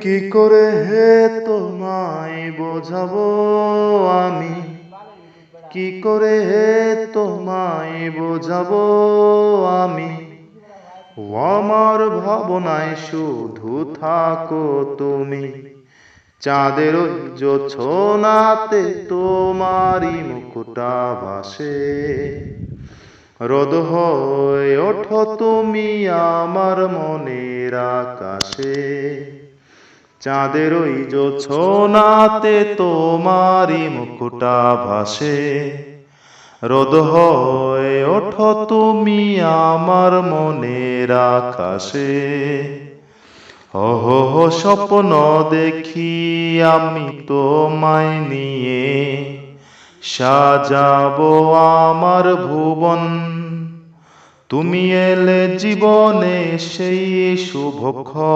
কি করে হে তোমায় বোঝাবো আমি? কি করে হে তোমায় বোঝাবো আমি? আমার ভাবনায় শুধু থাকো তুমি। চাঁদের ওই জোছনাতে তোমারই মুকুটা ভাসে। রোদ হয়ে ওঠো তুমি আমার মনের আকাশে। চাঁদের ওই জোছনাতে তোমারই মুকুটা ভাসে। রোদ হয়ে ওঠো তুমি আমার মনের আকাশে। ওহ স্বপ্ন দেখি আমি তোমায় নিয়ে। সাজাবো আমার ভুবন। তুমি এলে জীবনে সেই শুভক্ষণ